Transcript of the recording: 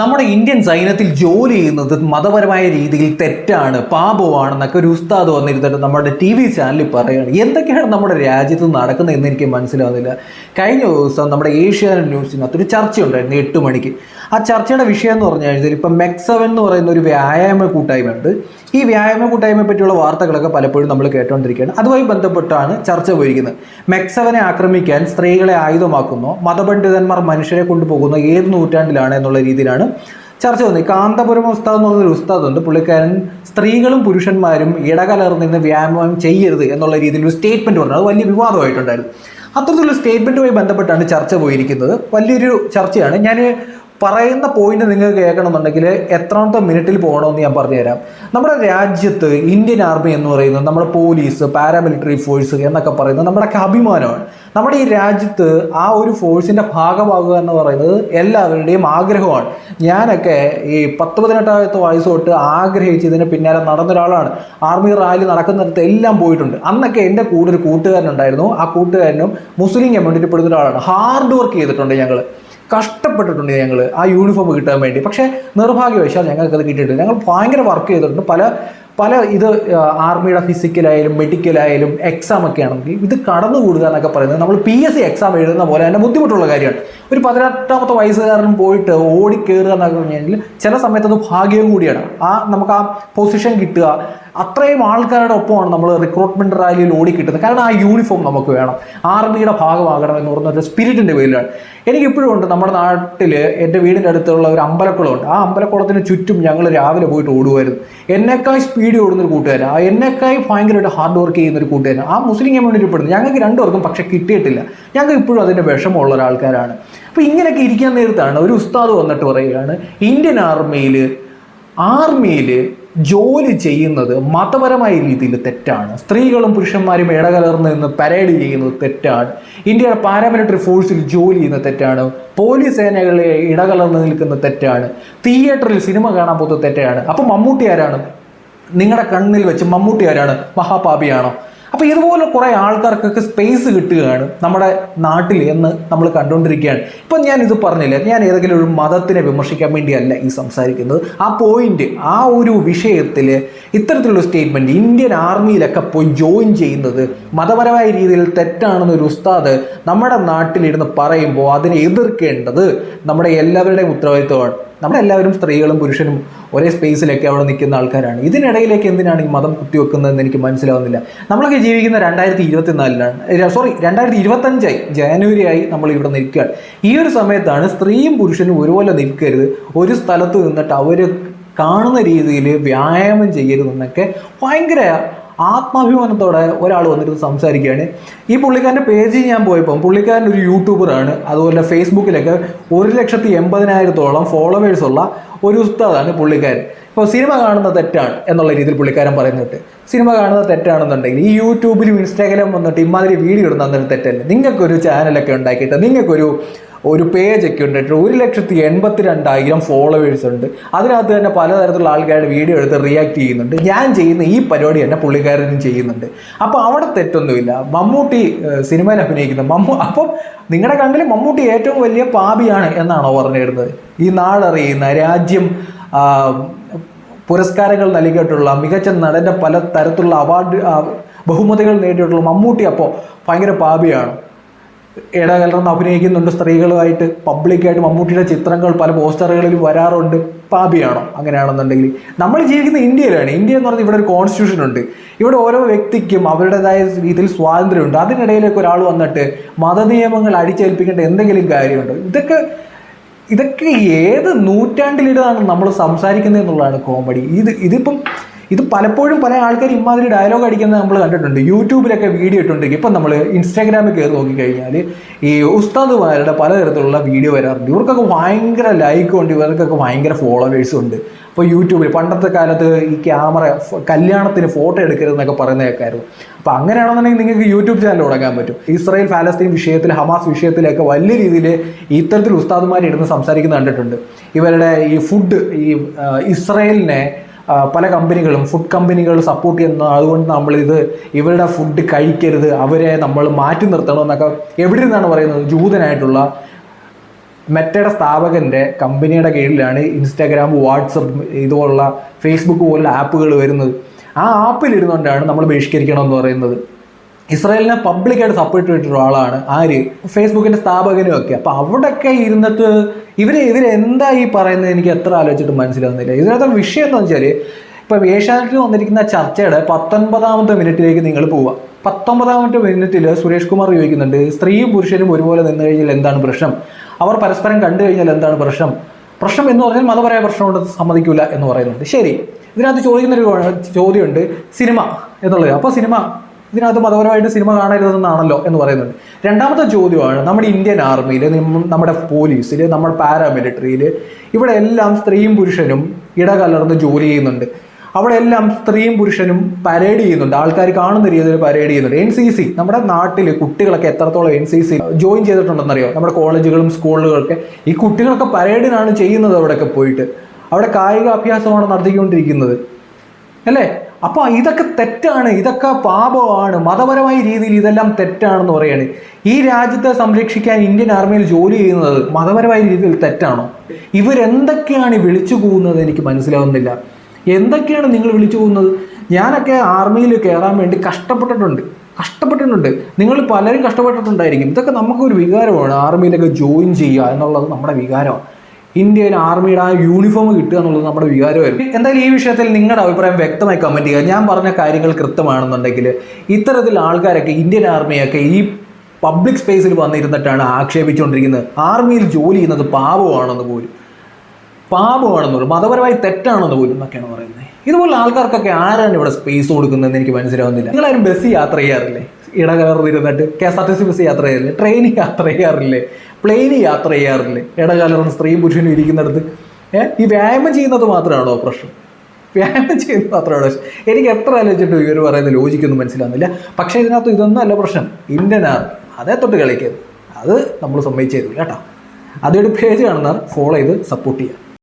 നമ്മുടെ ഇന്ത്യൻ സൈന്യത്തിൽ ജോലി ചെയ്യുന്നത് മതപരമായ രീതിയിൽ തെറ്റാണ് പാപമാണെന്നൊക്കെ ഒരു ഉസ്താദ് വന്നിരുന്നിട്ട് നമ്മുടെ ടി വി ചാനലിൽ പറയുകയാണ് എന്തൊക്കെയാണ് നമ്മുടെ രാജ്യത്ത് നടക്കുന്നത് എന്ന് എനിക്ക് മനസ്സിലാവുന്നില്ല. കഴിഞ്ഞ ദിവസം നമ്മുടെ ഏഷ്യാനെറ്റ് ന്യൂസിനകത്ത് ഒരു ചർച്ചയുണ്ടായിരുന്നു എട്ട് മണിക്ക്. ആ ചർച്ചയുടെ വിഷയം എന്ന് പറഞ്ഞു കഴിഞ്ഞാൽ ഇപ്പം മെക്സവൻ എന്ന് പറയുന്ന ഒരു വ്യായാമ കൂട്ടായ്മയുണ്ട്. ഈ വ്യായാമ കൂട്ടായ്മയെ പറ്റിയുള്ള വാർത്തകളൊക്കെ പലപ്പോഴും നമ്മൾ കേട്ടുകൊണ്ടിരിക്കുകയാണ്. അതുമായി ബന്ധപ്പെട്ടാണ് ചർച്ച പോയിരിക്കുന്നത്. മെക്സവനെ ആക്രമിക്കാൻ സ്ത്രീകളെ ആയുധമാക്കുന്നു. മതപണ്ഡിതന്മാർ മനുഷ്യരെ കൊണ്ടുപോകുന്ന ഏത് നൂറ്റാണ്ടിലാണ് എന്നുള്ള രീതിയിലാണ് ചർച്ച വന്നത്. കാന്തപുരം ഉസ്താദ് എന്ന് പറഞ്ഞൊരു ഉസ്താദ് ഉണ്ട്. പുള്ളിക്കാരൻ സ്ത്രീകളും പുരുഷന്മാരും ഇടകലർന്നിന്ന് വ്യായാമം ചെയ്യരുത് എന്നുള്ള രീതിയിൽ ഒരു സ്റ്റേറ്റ്മെന്റ് പറഞ്ഞു അത് വലിയ വിവാദമായിട്ടുണ്ടായിരുന്നു. അത്തരത്തിലുള്ള സ്റ്റേറ്റ്മെന്റുമായി ബന്ധപ്പെട്ടാണ് ചർച്ച പോയിരിക്കുന്നത്. വലിയൊരു ചർച്ചയാണ്. ഞാൻ പറയുന്ന പോയിന്റ് നിങ്ങൾ കേൾക്കണമെന്നുണ്ടെങ്കിൽ എത്രാമത്തെ മിനിറ്റിൽ പോകണമെന്ന് ഞാൻ പറഞ്ഞുതരാം. നമ്മുടെ രാജ്യത്ത് ഇന്ത്യൻ ആർമി എന്ന് പറയുന്നത് നമ്മുടെ പോലീസ് പാരാമിലിറ്ററി ഫോഴ്സ് എന്നൊക്കെ പറയുന്നത് നമ്മുടെ അഭിമാനമാണ്. നമ്മുടെ ഈ രാജ്യത്ത് ആ ഒരു ഫോഴ്സിന്റെ ഭാഗമാകുക എന്ന് പറയുന്നത് എല്ലാവരുടെയും ആഗ്രഹമാണ്. ഞാനൊക്കെ ഈ പത്ത് പതിനെട്ടാമത്തെ വയസ്സ് തൊട്ട് ആഗ്രഹിച്ചതിന് പിന്നാലെ നടന്ന ഒരാളാണ് ആർമി റാലി നടക്കുന്നിടത്ത് എല്ലാം പോയിട്ടുണ്ട്. അന്നൊക്കെ എന്റെ കൂടെ ഒരു കൂട്ടുകാരനുണ്ടായിരുന്നു. ആ കൂട്ടുകാരനും മുസ്ലിം കമ്മ്യൂണിറ്റി പെടുന്ന ഒരാളാണ്. ഹാർഡ് വർക്ക് ചെയ്തിട്ടുണ്ട് ഞങ്ങൾ കഷ്ടപ്പെട്ടിട്ടുണ്ട് ഞങ്ങൾ ആ യൂണിഫോം കിട്ടാൻ വേണ്ടി. പക്ഷേ നിർഭാഗ്യവശാൽ ഞങ്ങൾക്ക് അത് കിട്ടിയിട്ടില്ല. ഞങ്ങൾ ഭയങ്കര വർക്ക് ചെയ്തിട്ടുണ്ട്. പല പല ഇത് ആർമിയുടെ ഫിസിക്കലായാലും മെഡിക്കലായാലും എക്സാം ഒക്കെ ആണെങ്കിൽ ഇത് കടന്നു കൂടുക എന്നൊക്കെ പറയുന്നത് നമ്മൾ പി എസ് സി എക്സാം എഴുതുന്ന പോലെ തന്നെ ബുദ്ധിമുട്ടുള്ള കാര്യമാണ്. ഒരു പതിനെട്ടാമത്തെ വയസ്സുകാരനും പോയിട്ട് ഓടി കയറുക എന്നൊക്കെ പറഞ്ഞു ചില സമയത്ത് അത് ഭാഗ്യവും കൂടിയാണ്. ആ നമുക്ക് ആ പൊസിഷൻ കിട്ടുക. അത്രയും ആൾക്കാരുടെ ഒപ്പമാണ് നമ്മൾ റിക്രൂട്ട്മെന്റ് റാലിയിൽ ഓടി കിട്ടുന്നത്. കാരണം ആ യൂണിഫോം നമുക്ക് വേണം. ആർമിയുടെ ഭാഗമാകണം എന്ന് പറഞ്ഞ ഒരു സ്പിരിറ്റിന്റെ പേരിലാണ്. എനിക്ക് ഇപ്പോഴും ഉണ്ട് നമ്മുടെ നാട്ടിൽ എന്റെ വീടിന്റെ അടുത്തുള്ള ഒരു അമ്പലക്കുളമുണ്ട് ആ അമ്പലക്കുളത്തിന് ചുറ്റും ഞങ്ങൾ രാവിലെ പോയിട്ട് ഓടുമായിരുന്നു. എന്നെക്കായി സ്പീഡ് ഓടുന്ന ഒരു കൂട്ടുകാരൻ. ആ എന്നെക്കായി ഭയങ്കരമായിട്ട് ഹാർഡ് വർക്ക് ചെയ്യുന്ന ഒരു കൂട്ടുകാരൻ. ആ മുസ്ലിം കമ്മ്യൂണിറ്റി പെടുന്നത് ഞങ്ങൾക്ക് രണ്ടുപേർക്കും പക്ഷേ കിട്ടിയിട്ടില്ല. ഞങ്ങൾക്ക് ഇപ്പോഴും അതിന്റെ വിഷമമുള്ള ഒരാൾക്കാരാണ് അപ്പോൾ ഇങ്ങനെയൊക്കെ ഇരിക്കാൻ നേരത്താണ് ഒരു ഉസ്താദ് വന്നിട്ട് പറയുകയാണ് ഇന്ത്യൻ ആർമിയിൽ ആർമിയിൽ ജോലി ചെയ്യുന്നത് മതപരമായ രീതിയിൽ തെറ്റാണ്. സ്ത്രീകളും പുരുഷന്മാരും ഇടകലർന്ന് നിന്ന് പരേഡ് ചെയ്യുന്നത് തെറ്റാണ്. ഇന്ത്യയുടെ പാരാമിലിറ്ററി ഫോഴ്സിൽ ജോലി ചെയ്യുന്നത് തെറ്റാണ്. പോലീസ് സേനകളിൽ ഇടകലർന്ന് നിൽക്കുന്ന തെറ്റാണ്. തിയേറ്ററിൽ സിനിമ കാണാൻ പോകുന്നത് തെറ്റാണ്. അപ്പം മമ്മൂട്ടി ആരാണ്? നിങ്ങളുടെ കണ്ണിൽ വെച്ച് മമ്മൂട്ടി ആരാണ്? മഹാപാപിയാണോ? അപ്പോൾ ഇതുപോലെ കുറേ ആൾക്കാർക്കൊക്കെ സ്പേസ് കിട്ടുകയാണ് നമ്മുടെ നാട്ടിൽ എന്ന് നമ്മൾ കണ്ടുകൊണ്ടിരിക്കുകയാണ്. ഇപ്പം ഞാൻ ഇത് പറഞ്ഞില്ല ഞാൻ ഏതെങ്കിലും ഒരു മതത്തിനെ വിമർശിക്കാൻ വേണ്ടിയല്ല ഈ സംസാരിക്കുന്നത്. ആ പോയിന്റ് ആ ഒരു വിഷയത്തിൽ ഇത്തരത്തിലുള്ള സ്റ്റേറ്റ്മെന്റ് ഇന്ത്യൻ ആർമിയിലൊക്കെ പോയി ജോയിൻ ചെയ്യുന്നത് മതപരമായ രീതിയിൽ തെറ്റാണെന്ന് ഒരു ഉസ്താദ് നമ്മുടെ നാട്ടിലിരുന്ന് പറയുമ്പോൾ അതിനെ എതിർക്കേണ്ടത് നമ്മുടെ എല്ലാവരുടെയും ഉത്തരവാദിത്വമാണ്. നമ്മളെല്ലാവരും സ്ത്രീകളും പുരുഷനും ഒരേ സ്പേസിലൊക്കെ അവിടെ നിൽക്കുന്ന ആൾക്കാരാണ്. ഇതിനിടയിലേക്ക് എന്തിനാണ് ഈ മതം കുത്തിവെക്കുന്നതെന്ന് എനിക്ക് മനസ്സിലാവുന്നില്ല. നമ്മളൊക്കെ ജീവിക്കുന്ന രണ്ടായിരത്തി ഇരുപത്തിനാലിലാണ് സോറി രണ്ടായിരത്തി ഇരുപത്തഞ്ചായി ജനുവരി ആയി നമ്മൾ ഇവിടെ നിൽക്കുകയാണ്. ഈ ഒരു സമയത്താണ് സ്ത്രീയും പുരുഷനും ഒരുപോലെ നിൽക്കരുത്. ഒരു സ്ഥലത്ത് നിന്നിട്ട് അവർ കാണുന്ന രീതിയിൽ വ്യായാമം ചെയ്യരുതെന്നൊക്കെ ഭയങ്കര ആത്മാഭിമാനത്തോടെ ഒരാൾ വന്നിട്ട് സംസാരിക്കുകയാണ്. ഈ പുള്ളിക്കാരന്റെ പേജിൽ ഞാൻ പോയപ്പം പുള്ളിക്കാരൻ ഒരു യൂട്യൂബറാണ്. അതുപോലെ ഫേസ്ബുക്കിലൊക്കെ ഒരു ലക്ഷത്തി എൺപതിനായിരത്തോളം ഫോളോവേഴ്സുള്ള ഒരു ഉസ്താദാണ് പുള്ളിക്കാരൻ. ഇപ്പോൾ സിനിമ കാണുന്ന തെറ്റാണ് എന്നുള്ള രീതിയിൽ പുള്ളിക്കാരൻ പറയുന്നുണ്ട്. സിനിമ കാണുന്ന തെറ്റാണെന്നുണ്ടെങ്കിൽ ഈ യൂട്യൂബിലും ഇൻസ്റ്റാഗ്രാം വന്നിട്ട് ഇമാതിരി വീഡിയോ ഇടുന്ന തെറ്റല്ലേ? നിങ്ങൾക്കൊരു ചാനലൊക്കെ ഉണ്ടാക്കിയിട്ട് നിങ്ങൾക്കൊരു ഒരു പേജൊക്കെ ഉണ്ടായിട്ട് ഒരു ലക്ഷത്തി എൺപത്തി രണ്ടായിരം ഫോളോവേഴ്സ് ഉണ്ട്. അതിനകത്ത് തന്നെ പലതരത്തിലുള്ള ആൾക്കാരുടെ വീഡിയോ എടുത്ത് റിയാക്ട് ചെയ്യുന്നുണ്ട്. ഞാൻ ചെയ്യുന്ന ഈ പരിപാടി തന്നെ പുള്ളിക്കാരനും ചെയ്യുന്നുണ്ട്. അപ്പോൾ അവിടെ തെറ്റൊന്നുമില്ല. മമ്മൂട്ടി സിനിമയിൽ അഭിനയിക്കുന്നത് മമ്മൂ അപ്പം നിങ്ങളുടെ കണ്ണിൽ മമ്മൂട്ടി ഏറ്റവും വലിയ പാപിയാണ് എന്നാണോ പറഞ്ഞിരുന്നത്? ഈ നാടറിയുന്ന രാജ്യം പുരസ്കാരങ്ങൾ നൽകിയിട്ടുള്ള മികച്ച നടന്റെ പല തരത്തിലുള്ള അവാർഡ് ബഹുമതികൾ നേടിയിട്ടുള്ള മമ്മൂട്ടി അപ്പോൾ ഭയങ്കര പാപിയാണ്. ഇടകലർന്ന് അഭിനയിക്കുന്നുണ്ട് സ്ത്രീകളുമായിട്ട്. പബ്ലിക്കായിട്ട് മമ്മൂട്ടിയുടെ ചിത്രങ്ങൾ പല പോസ്റ്ററുകളിൽ വരാറുണ്ട്. പാപിയാണോ? അങ്ങനെയാണെന്നുണ്ടെങ്കിൽ. നമ്മൾ ജീവിക്കുന്ന ഇന്ത്യയിലാണ്. ഇന്ത്യ എന്ന് പറഞ്ഞാൽ ഇവിടെ ഒരു കോൺസ്റ്റിറ്റ്യൂഷൻ ഉണ്ട്. ഇവിടെ ഓരോ വ്യക്തിക്കും അവരുടേതായ രീതിയിൽ സ്വാതന്ത്ര്യമുണ്ട്. അതിനിടയിലേക്ക് ഒരാൾ വന്നിട്ട് മതനിയമങ്ങൾ അടിച്ചേൽപ്പിക്കേണ്ട എന്തെങ്കിലും കാര്യമുണ്ട്? ഇതൊക്കെ ഇതൊക്കെ ഏത് നൂറ്റാണ്ടിലിടാണ് നമ്മൾ സംസാരിക്കുന്നത് എന്നുള്ളതാണ് കോമഡി ഇത് ഇതിപ്പം ഇത് പലപ്പോഴും പല ആൾക്കാർ ഇമാതിരി ഡയലോഗ് അടിക്കുന്നത് നമ്മൾ കണ്ടിട്ടുണ്ട്. യൂട്യൂബിലൊക്കെ വീഡിയോ ഇട്ടുണ്ടെങ്കിൽ ഇപ്പം നമ്മൾ ഇൻസ്റ്റാഗ്രാമിൽ കയറി നോക്കിക്കഴിഞ്ഞാൽ ഈ ഉസ്താദുമാരുടെ പലതരത്തിലുള്ള വീഡിയോ വരാറുണ്ട്. ഇവർക്കൊക്കെ ഭയങ്കര ലൈക്കും ഉണ്ട് ഇവർക്കൊക്കെ ഭയങ്കര ഫോളോവേഴ്സും ഉണ്ട്. ഇപ്പോൾ യൂട്യൂബിൽ പണ്ടത്തെ കാലത്ത് ഈ ക്യാമറ കല്യാണത്തിന് ഫോട്ടോ എടുക്കരുതെന്നൊക്കെ പറയുന്ന കേൾക്കായിരുന്നു അപ്പോൾ അങ്ങനെയാണെന്നുണ്ടെങ്കിൽ നിങ്ങൾക്ക് യൂട്യൂബ് ചാനൽ തുടങ്ങാൻ പറ്റും. ഇസ്രായേൽ ഫാലസ്തീൻ വിഷയത്തിൽ ഹമാസ് വിഷയത്തിലൊക്കെ വലിയ രീതിയിൽ ഇത്തരത്തിൽ ഉസ്താദുമാർ സംസാരിക്കുന്ന കണ്ടിട്ടുണ്ട്. ഇവരുടെ ഈ ഫുഡ് ഈ ഇസ്രയേലിനെ പല കമ്പനികളും ഫുഡ് കമ്പനികൾ സപ്പോർട്ട് ചെയ്യുന്ന അതുകൊണ്ട് നമ്മളിത് ഇവരുടെ ഫുഡ് കഴിക്കരുത് അവരെ നമ്മൾ മാറ്റി നിർത്തണം എന്നൊക്കെ എവിടെ നിന്നാണ് പറയുന്നത്? ജൂതനായിട്ടുള്ള മെറ്റയുടെ സ്ഥാപകന്റെ കമ്പനിയുടെ കീഴിലാണ് ഇൻസ്റ്റാഗ്രാം വാട്സപ്പ് ഇതുപോലുള്ള ഫേസ്ബുക്ക് പോലുള്ള ആപ്പുകൾ വരുന്നത്. ആ ആപ്പിൽ ഇരുന്നുകൊണ്ടാണ് നമ്മൾ ബഹിഷ്കരിക്കണം എന്ന് പറയുന്നത്. ഇസ്രായേലിനെ പബ്ലിക്കായിട്ട് സപ്പോർട്ട് ചെയ്തിട്ടുള്ള ആളാണ് ആര്? ഫേസ്ബുക്കിന്റെ സ്ഥാപകനും ഒക്കെ. അപ്പോൾ അവിടെയൊക്കെ ഇരുന്നിട്ട് ഇവർ ഇവരെന്താ ഈ പറയുന്നത് എനിക്ക് എത്ര ആലോചിച്ചിട്ട് മനസ്സിലാവുന്നില്ല ഇതിനകത്ത് വിഷയം എന്താ വെച്ചാൽ ഇപ്പൊ ഏഷ്യാനെറ്റിൽ വന്നിരിക്കുന്ന ചർച്ചയുടെ പത്തൊൻപതാമത്തെ മിനിറ്റിലേക്ക് നിങ്ങൾ പോവുക. പത്തൊമ്പതാമത്തെ മിനിറ്റിൽ സുരേഷ് കുമാർ ചോദിക്കുന്നുണ്ട് സ്ത്രീയും പുരുഷനും ഒരുപോലെ നിന്ന് കഴിഞ്ഞാൽ എന്താണ് പ്രശ്നം? അവർ പരസ്പരം കണ്ടു കഴിഞ്ഞാൽ എന്താണ് പ്രശ്നം? പ്രശ്നം എന്ന് പറഞ്ഞാൽ മതപരമായ പ്രശ്നമുണ്ട് സമ്മതിക്കില്ല എന്ന് പറയുന്നുണ്ട്. ശരി. ഇതിനകത്ത് ചോദിക്കുന്നൊരു ചോദ്യമുണ്ട് സിനിമ എന്നുള്ളത്. അപ്പോൾ സിനിമ ഇതിനകത്ത് മതപരമായിട്ട് സിനിമ കാണരുതെന്നാണല്ലോ എന്ന് പറയുന്നുണ്ട് രണ്ടാമത്തെ ചോദ്യമാണ് നമ്മുടെ ഇന്ത്യൻ ആർമിയിൽ നമ്മുടെ പോലീസിൽ നമ്മുടെ പാരാമിലിറ്ററിയിൽ ഇവിടെ എല്ലാം സ്ത്രീയും പുരുഷനും ഇടകലർന്ന് ജോലി ചെയ്യുന്നുണ്ട്. അവിടെ എല്ലാം സ്ത്രീയും പുരുഷനും പരേഡ് ചെയ്യുന്നുണ്ട്. ആൾക്കാർ കാണുന്ന രീതിയിൽ പരേഡ് ചെയ്യുന്നുണ്ട്. എൻ സി സി നമ്മുടെ നാട്ടിൽ കുട്ടികളൊക്കെ എത്രത്തോളം എൻ സി സി ജോയിൻ ചെയ്തിട്ടുണ്ടെന്നറിയോ? നമ്മുടെ കോളേജുകളും സ്കൂളുകളൊക്കെ ഈ കുട്ടികളൊക്കെ പരേഡിനാണ് ചെയ്യുന്നത് അവിടെയൊക്കെ പോയിട്ട്. അവിടെ കായിക അഭ്യാസമാണ് നടത്തിക്കൊണ്ടിരിക്കുന്നത്. അല്ലേ? അപ്പോൾ ഇതൊക്കെ തെറ്റാണ് ഇതൊക്കെ പാപമാണ് മതപരമായ രീതിയിൽ ഇതെല്ലാം തെറ്റാണെന്ന് പറയാണ്. ഈ രാജ്യത്തെ സംരക്ഷിക്കാൻ ഇന്ത്യൻ ആർമിയിൽ ജോലി ചെയ്യുന്നത് മതപരമായ രീതിയിൽ തെറ്റാണോ? ഇവരെന്തൊക്കെയാണ് വിളിച്ചു പോകുന്നത് എനിക്ക് മനസ്സിലാവുന്നില്ല. എന്തൊക്കെയാണ് നിങ്ങൾ വിളിച്ചു പോകുന്നത് ഞാനൊക്കെ ആർമിയിൽ കയറാൻ വേണ്ടി കഷ്ടപ്പെട്ടിട്ടുണ്ട് കഷ്ടപ്പെട്ടിട്ടുണ്ട്. നിങ്ങൾ പലരും കഷ്ടപ്പെട്ടിട്ടുണ്ടായിരിക്കും. ഇതൊക്കെ നമുക്കൊരു വികാരമാണ് ആർമിയിലൊക്കെ ജോയിൻ ചെയ്യുക എന്നുള്ളത് നമ്മുടെ വികാരമാണ്. ഇന്ത്യയിൽ ആർമിയുടെ ആ യൂണിഫോം കിട്ടുക എന്നുള്ളത് നമ്മുടെ വികാരമായിരുന്നു. എന്തായാലും ഈ വിഷയത്തിൽ നിങ്ങളുടെ അഭിപ്രായം വ്യക്തമായി കമന്റ് ചെയ്യുക. ഞാൻ പറഞ്ഞ കാര്യങ്ങൾ കൃത്യമാണെന്നുണ്ടെങ്കിൽ ഇത്തരത്തിൽ ആൾക്കാരൊക്കെ ഇന്ത്യൻ ആർമിയൊക്കെ ഈ പബ്ലിക് സ്പേസിൽ വന്നിരുന്നിട്ടാണ് ആക്ഷേപിച്ചുകൊണ്ടിരിക്കുന്നത്. ആർമിയിൽ ജോലി ചെയ്യുന്നത് പാപമാണെന്ന് പോലും. പാപമാണെന്ന് പോലും. മതപരമായി തെറ്റാണെന്ന് പോലും എന്നൊക്കെയാണ് പറയുന്നത്. ഇതുപോലെ ആൾക്കാർക്കൊക്കെ ആരാണ് ഇവിടെ സ്പേസ് കൊടുക്കുന്നതെന്ന് എനിക്ക് മനസ്സിലാവുന്നില്ല. നിങ്ങളാരും ബസ് യാത്ര ചെയ്യാറില്ലേ? ഇടകലർന്നിരുന്നിട്ട് K S R T C bus യാത്ര ചെയ്യാറില്ലേ? ട്രെയിനിൽ യാത്ര ചെയ്യാറില്ലേ? പ്ലെയിനിൽ യാത്ര ചെയ്യാറില്ലേ? ഇടകാലം സ്ത്രീയും പുരുഷനും ഇരിക്കുന്നിടത്ത്. ഈ വ്യായാമം ചെയ്യുന്നത് മാത്രമാണോ പ്രശ്നം? വ്യായാമം ചെയ്യുന്നത് മാത്രമാണ് പ്രശ്നം? എനിക്ക് എത്ര ആലോചിച്ചിട്ട് ഇവർ പറയുന്ന ലോജിക്കൊന്നും മനസ്സിലാകുന്നില്ല പക്ഷേ ഇതിനകത്ത് ഇതൊന്നും അല്ല പ്രശ്നം. ഇന്ത്യൻ ആർമി അതേ തൊട്ട് കളിക്കരുത്. അത് നമ്മൾ സമ്മതിച്ചു കേട്ടോ. അതൊരു പേജ് കാണുന്നവർ ഫോളോ ചെയ്ത് സപ്പോർട്ട് ചെയ്യുക.